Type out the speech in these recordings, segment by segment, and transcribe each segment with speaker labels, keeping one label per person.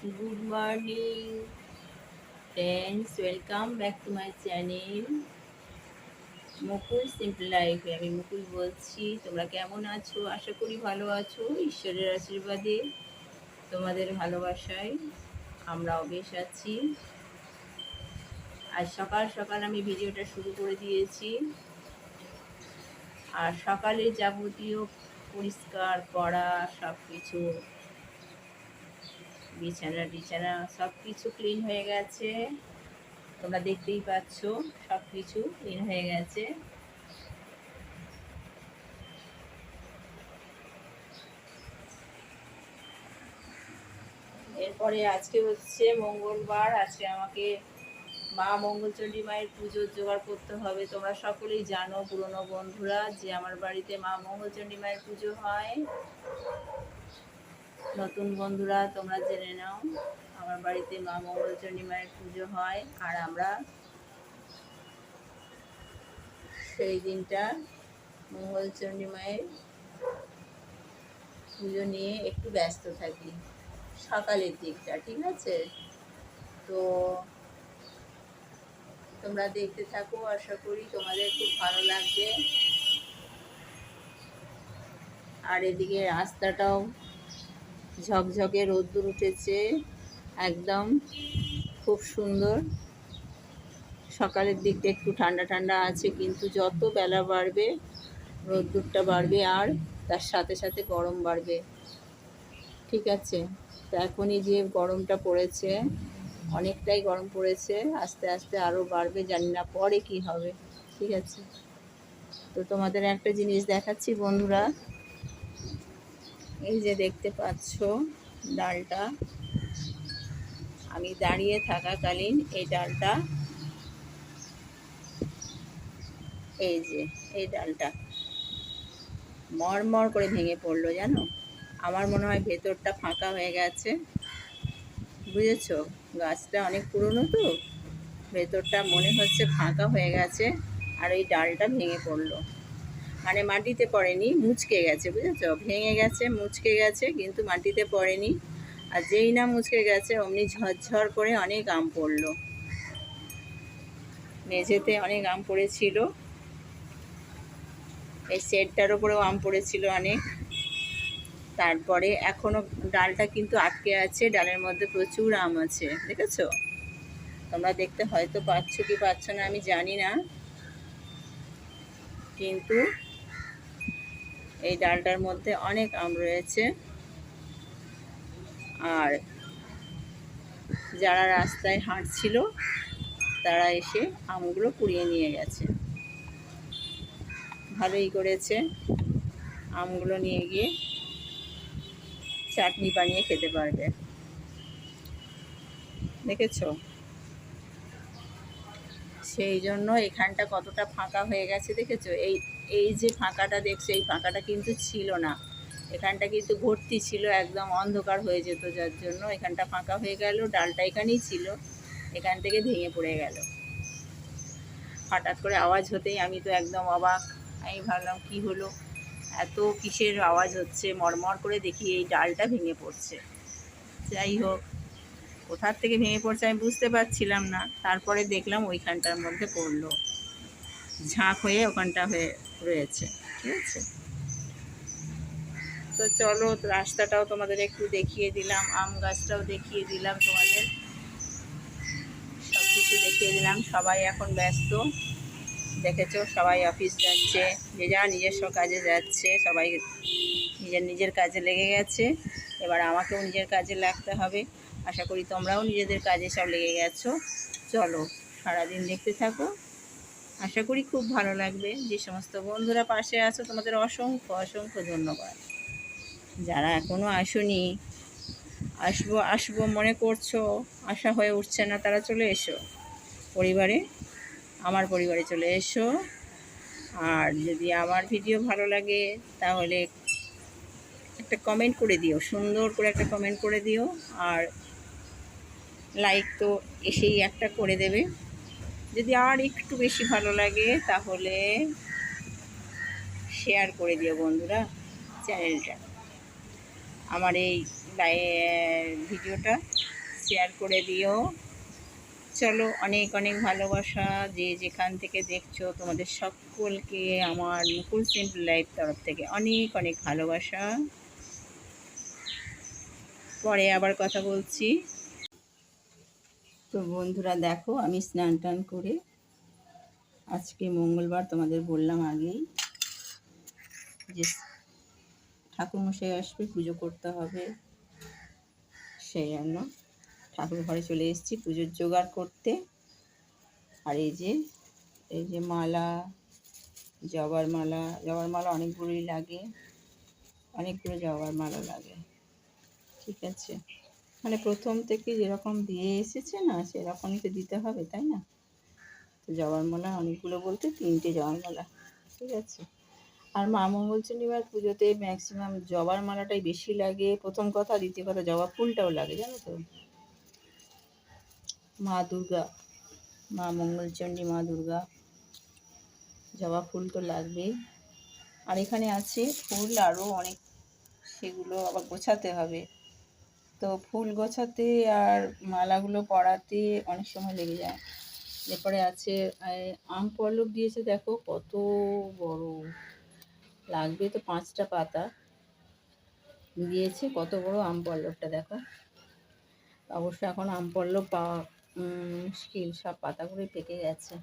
Speaker 1: Good morning friends welcome back to my channel Mukul simple লাইফে আমি মুকুল বলছি। তোমরা কেমন আছো? আশা করি ভালো আছো। ঈশ্বরের আশীর্বাদে, তোমাদের ভালোবাসায় আমরাও বেশ আছি। আজ সকাল সকাল আমি ভিডিওটা শুরু করে দিয়েছি। আর সকালে যাবতীয় পরিষ্কার করা সব কিছু বিছানা টিছানা সব কিছু ক্লিন হয়ে গেছে। তোমরা দেখতেই পাচ্ছ সব কিছু ক্লিন হয়ে গেছে। এরপরে আজকে হচ্ছে মঙ্গলবার, আজকে আমাকে মা মঙ্গলচণ্ডী মায়ের পুজোর জোগাড় করতে হবে। তোমরা সকলেই জানো, পুরনো বন্ধুরা, যে আমার বাড়িতে মা মঙ্গলচণ্ডী মায়ের পুজো হয়। নতুন বন্ধুরা, তোমরা জেনে নাও, আমার বাড়িতে মা মঙ্গলচণ্ডী মায়ের পুজো হয়, আর আমরা সেই দিনটা মঙ্গলচণ্ডী মায়ের পুজো নিয়ে একটু ব্যস্ত থাকি, সকালের দিকটা, ঠিক আছে? তো তোমরা দেখতে থাকো, আশা করি তোমাদের খুব ভালো লাগবে। আর এদিকে রাস্তাটাও ঝকঝকে রোদ্দুর উঠেছে, একদম খুব সুন্দর। সকালের দিকটা একটু ঠান্ডা ঠান্ডা আছে, কিন্তু যত বেলা বাড়বে, রোদ্দুরটা বাড়বে আর তার সাথে সাথে গরম বাড়বে। ঠিক আছে? তো এখনই যে গরমটা পড়েছে, অনেকটাই গরম পড়েছে, আস্তে আস্তে আরও বাড়বে, জানি না পরে কি হবে। ঠিক আছে? তো তোমাদের একটা জিনিস দেখাচ্ছি বন্ধুরা এই যে দেখতে পাচ্ছ ডালটা। আমি দাঁড়িয়ে থাকাকালীন এই ডালটা, এই যে এই ডালটা মরমর করে ভেঙে পড়ল, জানো? আমার মনে হয় ভেতরটা ফাঁকা হয়ে গেছে। বুঝেছ? গাছটা অনেক পুরনো তো। ভেতরটা মনে হচ্ছে ফাঁকা হয়ে গেছে, আর ওই ডালটা ভেঙে পড়ল। মানে মাটিতে পড়েনি, মুচকে গেছে, বুঝেছ? ভেঙে গেছে, মুচকে গেছে, কিন্তু মাটিতে পড়েনি। আর যেই না মুচকে গেছে, অমনি ঝরঝর করে অনেক আম পড়ল। মেঝেতে অনেক আম পড়েছিল। এই সেটটার ওপরেও আম পড়েছিল অনেক। তারপরে এখনও ডালটা কিন্তু আটকে আছে, ডালের মধ্যে প্রচুর আম আছে, দেখেছ? তোমরা দেখতে হয়তো পাচ্ছ কি পাচ্ছ না, আমি জানি না। কিন্তু এই ডালটার মধ্যে অনেক আম রয়েছে। আর যারা রাস্তায় হাঁটছিল, তারা এসে আমগুলো কুড়িয়ে নিয়ে গেছে। ভালোই করেছে। আমগুলো নিয়ে গিয়ে চাটনি বানিয়ে খেতে পারবে। দেখেছ? সেই জন্য এখানটা কতটা ফাঁকা হয়ে গেছে দেখেছ? এই এই যে ফাঁকাটা দেখছ, এই ফাঁকাটা কিন্তু ছিল না। এখানটা কিন্তু ভর্তি ছিল, একদম অন্ধকার হয়ে যেত যার জন্য এখানটা ফাঁকা হয়ে গেল, ডালটা এখানেই ছিল, এখান থেকে ভেঙে পড়ে গেল। হঠাৎ করে আওয়াজ হতেই আমি তো একদম অবাক, আমি ভাবলাম, কি হলো? এত কিসের আওয়াজ হচ্ছে? মরমর করে দেখি এই ডালটা ভেঙে পড়ছে। যাই হোক কোথার থেকে ভেঙে পড়ছে আমি বুঝতে পারছিলাম না। তারপরে দেখলাম ওইখানটার মধ্যে পড়ল। ঝাঁক হয়ে ওখানটা হয়ে রয়েছে, ঠিক আছে? তো চলো, রাস্তাটাও তোমাদের একটু দেখিয়ে দিলাম, আম গাছটাও দেখিয়ে দিলাম তোমাদের। সব কিছু দেখিয়ে দিলাম, সবাই এখন ব্যস্ত। দেখেছ, সবাই অফিস যাচ্ছে, যে যা নিজস্ব কাজে যাচ্ছে, সবাই নিজের নিজের কাজে লেগে গেছে। এবার আমাকেও নিজের কাজে লাগতে হবে। আশা করি তোমরাও নিজেদের কাজে সব লেগে গেছো। চলো, সারাদিন দেখতে থাকো। আশা করি খুব ভালো লাগবে। যে সমস্ত বন্ধুরা পাশে আছো, তোমাদের অসংখ্য অসংখ্য ধন্যবাদ। যারা এখনও আসনি, আসব আসব মনে করছ, আশা হয়ে উঠছে না, তারা চলে এসো। পরিবারে, আমার পরিবারে চলে এসো। আর যদি আমার ভিডিও ভালো লাগে, তাহলে একটা কমেন্ট করে দিও, সুন্দর করে একটা কমেন্ট করে দিও। আর লাইক তো এসেই একটা করে দেবে। যদি আর একটু বেশি ভালো লাগে, তাহলে শেয়ার করে দিও বন্ধুরা চ্যানেলটা আমার এই ভিডিওটা শেয়ার করে দিও। চলো, অনেক অনেক ভালোবাসা। যে যেখান থেকে দেখছ, তোমাদের সকলকে আমার মুকুল সিম্পল লাইফ তরফ থেকে অনেক অনেক ভালোবাসা। পরে আবার কথা বলছি। তো বন্ধুরা দেখো, আমি স্নান টান করে আজকে মঙ্গলবার তোমাদের বললাম আগেই যে ঠাকুরমশাই আসবে, পুজো করতে হবে। সেই জন্য ঠাকুর ঘরে চলে এসেছি পুজোর জোগাড় করতে। আর এই যে এই যে মালা, জবার মালা জবার মালা অনেকগুলোই লাগে, অনেকগুলো জবার মালা লাগে। ঠিক আছে? মানে প্রথম থেকে যেরকম দিয়ে এসেছে না, সেরকমই তো দিতে হবে, তাই না? তো জবার মালা অনেকগুলো বলতে তিনটে জবার মালা ঠিক আছে? আর মা মঙ্গলচণ্ডীবার পুজোতে ম্যাক্সিমাম জবার মালাটাই বেশি লাগে। প্রথম কথা, দ্বিতীয় কথা, জবা ফুলটাও লাগে, জানো তো? মা দুর্গা, মা মঙ্গলচণ্ডী, মা দুর্গা, জবা ফুল তো লাগবেই। আর এখানে আছে ফুল আরও অনেক, সেগুলো আবার গোছাতে হবে। তো ফুল গোছাতে আর মালাগুলো পরাতে অনেক সময় লেগে যায়। এরপরে আছে আম পল্লব দিয়েছে দেখো, কত বড়। লাগবে তো পাঁচটা পাতা। দিয়েছে কত বড় আম পল্লবটা দেখো। অবশ্য এখন আম পল্লব পাওয়া মুশকিল, সব পাতাগুলোই পেকে গেছে।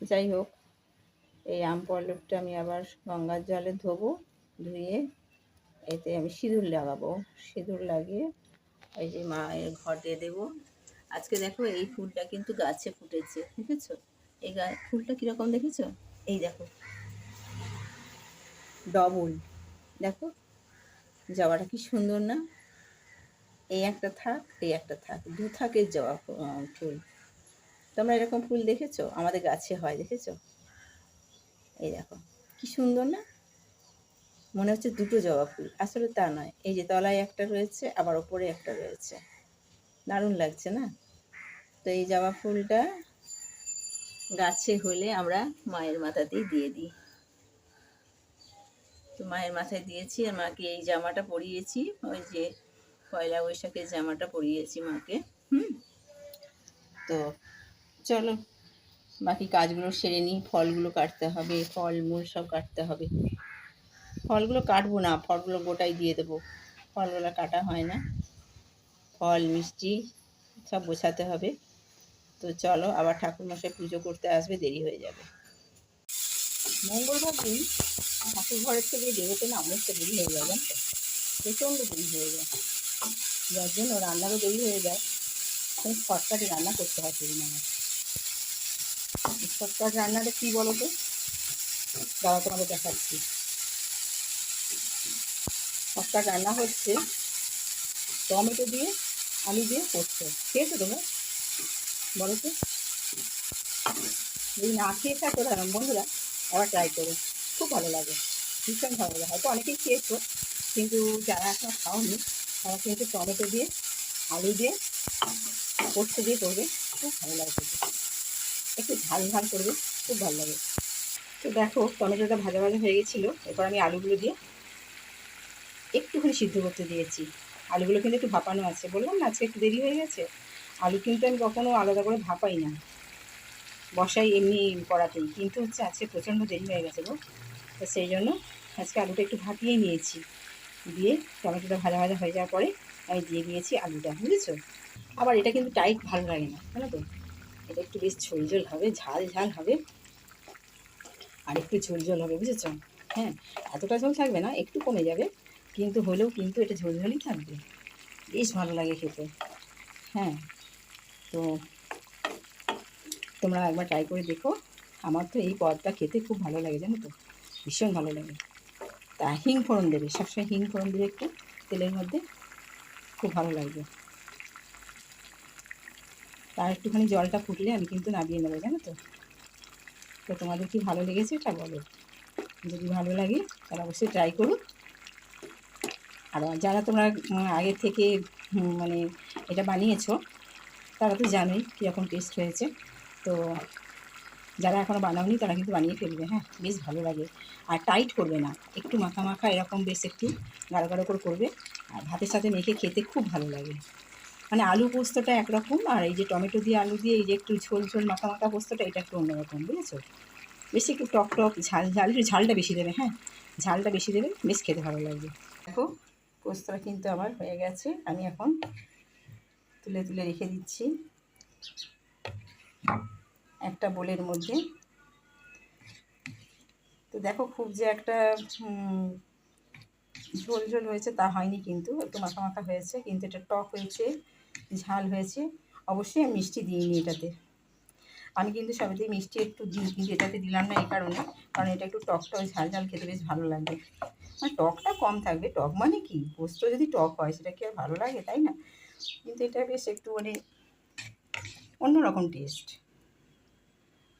Speaker 1: যাই হোক, এই আম পল্লবটা আমি আবার গঙ্গার জলে ধোবো, ধুয়ে এতে আমি সিঁদুর লাগাবো। সিঁদুর লাগিয়ে ওই যে মায়ের ঘটে দেবো। আজকে দেখো এই ফুলটা কিন্তু গাছে ফুটেছে, দেখেছ? এই গা, ফুলটা কীরকম দেখেছ? এই দেখো। ডবল। দেখো? জবাটা কি সুন্দর না? এই একটা থাক, এই একটা থাক। দু থাকের জবা ফুল। তোমরা এরকম ফুল দেখেছ? আমাদের গাছে হয়, দেখেছ? এই দেখো। কি সুন্দর না? মনে হচ্ছে দুটো জবা ফুল। আসলে তা নয়। এই যে তলায় একটা রয়েছে, আবার ওপরে একটা রয়েছে। দারুণ লাগছে না? তো এই জবা ফুলটা গাছে হলে আমরা মায়ের মাথাতেই দিয়ে দিই। তো মায়ের মাথায় দিয়েছি, আর মাকে এই জামাটা পরিয়েছি। ওই যে পয়লা বৈশাখের জামাটা পরিয়েছি মাকে। হুম? তো চলো, বাকি কাজগুলো সেরে নিই। ফলগুলো কাটতে হবে, ফল মূল সব কাটতে হবে। ফলগুলো কাটবো না, ফলগুলো গোটাই দিয়ে দেবো। ফলগুলো কাটা হয় না। ফল, মিষ্টি সব গোছাতে হবে। তো চলো, আবার ঠাকুরমশাই পুজো করতে আসবে, দেরি হয়ে যাবে। মঙ্গলবার দিন ঠাকুর ঘরের থেকে বেরোতে না অনেকটা দেরি হয়ে যায়, জানো তো? প্রচণ্ড দেরি হয়ে যায়। যার জন্য রান্নারও দেরি হয়ে যায়। আমি শর্টকাটে রান্না করতে হয় সেদিন আমার। শর্টকাট রান্নাটা কী বলো তো? দাঁড়া তোমাদের দেখাচ্ছি। শর্টকাট রান্না হচ্ছে টমেটো দিয়ে, আলু দিয়ে পোস্ত খেয়েছো তোমরা? বলো তো। যদি না খেয়ে থাকো তাহলে বন্ধুরা আবার ট্রাই করো। খুব ভালো লাগে, ভীষণ ভালো লাগে। হয়তো অনেকেই খেয়েছো, কিন্তু যারা এখন খাওনি, তারা কিন্তু টমেটো দিয়ে, আলু দিয়ে, পোস্ত দিয়ে করবে। খুব ভালো লাগে একটু ঝাল ঝাল করবে, খুব ভালো লাগে। তো দেখো, টমেটোটা ভাজা ভাজা হয়ে গেছিল। এরপর আমি আলুগুলো দিয়ে একটুখানি সিদ্ধ করতে দিয়েছি। আলুগুলো কিন্তু একটু ভাপানো আছে। বললাম না, আজকে একটু দেরি হয়ে গেছে। আলু কিন্তু আমি কখনও আলাদা করে ভাপাই না। বসাই এমনি করাতেই। কিন্তু হচ্ছে আজকে প্রচণ্ড দেরি হয়ে গেছে গো। তো সেই জন্য আজকে আলুটা একটু ভাপিয়ে নিয়েছি। দিয়ে টমেটোটা ভাজা ভাজা হয়ে যাওয়ার পরে আমি দিয়ে দিয়েছি আলুটা, বুঝেছ? আবার এটা কিন্তু টাইট ভালো লাগে না, জানো তো? এটা একটু বেশ ঝোল হবে, ঝাল ঝাল হবে। আর একটু ঝোল হবে, বুঝেছ? হ্যাঁ এতটা ঝোল থাকবে না, একটু কমে যাবে। কিন্তু হলেও কিন্তু এটা ঝোল ঝোলই থাকবে। বেশ ভালো লাগে খেতে। হ্যাঁ তো তোমরা একবার ট্রাই করে দেখো। আমার তো এই পদটা খেতে খুব ভালো লাগে, জানো তো? ভীষণ ভালো লাগে। তা হিং ফোড়ন দেবে, সবসময় হিং ফোড়ন দেবে একটু তেলের মধ্যে খুব ভালো লাগবে। তার একটুখানি জলটা ফুটলে আমি কিন্তু নামিয়ে নেব, জানো তো? তো তোমাদের কি ভালো লেগেছে এটা বলো? যদি ভালো লাগে তাহলে অবশ্যই ট্রাই করো। আর যারা তোমরা আগে থেকে মানে এটা বানিয়েছো, তারা তো জানোই কীরকম টেস্ট হয়েছে। তো যারা এখনও বানাওনি, তারা কিন্তু বানিয়ে ফেলবে। হ্যাঁ বেশ ভালো লাগে। আর টাইট করবে না। একটু মাখা মাখা এরকম বেশ একটু গাঢ় গাঢ় করে করবে। আর ভাতের সাথে মেখে খেতে খুব ভালো লাগে। মানে আলু পোস্তটা একরকম, আর এই যে টমেটো দিয়ে আলু দিয়ে এই যে একটু ঝোল ঝোল মাখা মাখা পোস্তটা, এটা একটু অন্যরকম, বুঝেছ? বেশি একটু টক টক, ঝাল ঝাল একটু ঝালটা বেশি দেবে হ্যাঁ? ঝালটা বেশি দেবে, বেশ খেতে ভালো লাগবে। দেখো পোস্তটা কিন্তু আমার হয়ে গেছে। আমি এখন তুলে তুলে রেখে দিচ্ছি। একটা বোলের মধ্যে। তো দেখো খুব যে একটা ঝোল ঝোল হয়েছে তা হয়নি কিন্তু। একটু মাখা মাখা হয়েছে, কিন্তু এটা টক হয়েছে, ঝাল হয়েছে। অবশ্যই আমি মিষ্টি দিইনি এটাতে। আমি কিন্তু সবেতেই মিষ্টি একটু দিই, কিন্তু এটাতে দিলাম না এই কারণে। কারণ এটা একটু টক টক, ঝাল ঝাল খেতে বেশ ভালো লাগবে মানে টকটা কম থাকবে। টক মানে কি? পোস্ত যদি টক হয়, সেটা কি আর ভালো লাগে, তাই না? কিন্তু এটা বেশ একটু মানে অন্যরকম টেস্ট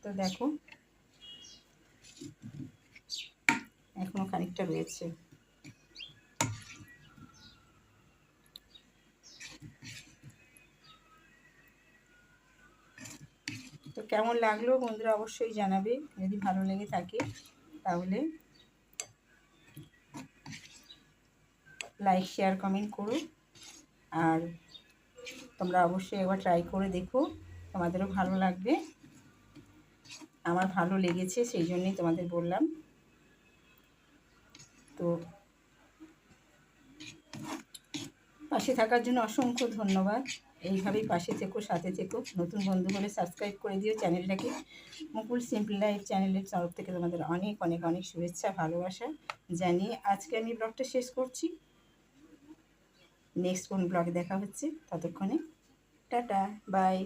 Speaker 1: তো দেখো, এখনও খানিকটা রয়েছে। তো কেমন লাগল বন্ধুরা, অবশ্যই জানাবে। যদি ভালো লেগে থাকে, তাহলে লাইক শেয়ার কমেন্ট করো। আর তোমরা অবশ্যই একবার ট্রাই করে দেখো। তোমাদেরও ভালো লাগবে। আমার ভালো লেগেছে, সেই জন্যই তোমাদের বললাম। তো পাশে থাকার জন্য অসংখ্য ধন্যবাদ। এইভাবেই পাশে থেকো, সাথে থেকো। নতুন বন্ধু হলে সাবস্ক্রাইব করে দিও চ্যানেলটাকে। মুকুল সিম্পল লাইফ চ্যানেলের তরফ থেকে তোমাদের অনেক অনেক অনেক শুভেচ্ছা, ভালোবাসা জানিয়ে আজকে আমি ব্লগটা শেষ করছি। নেক্সট কোন ব্লগে দেখা হচ্ছে ততক্ষণে টাটা বাই।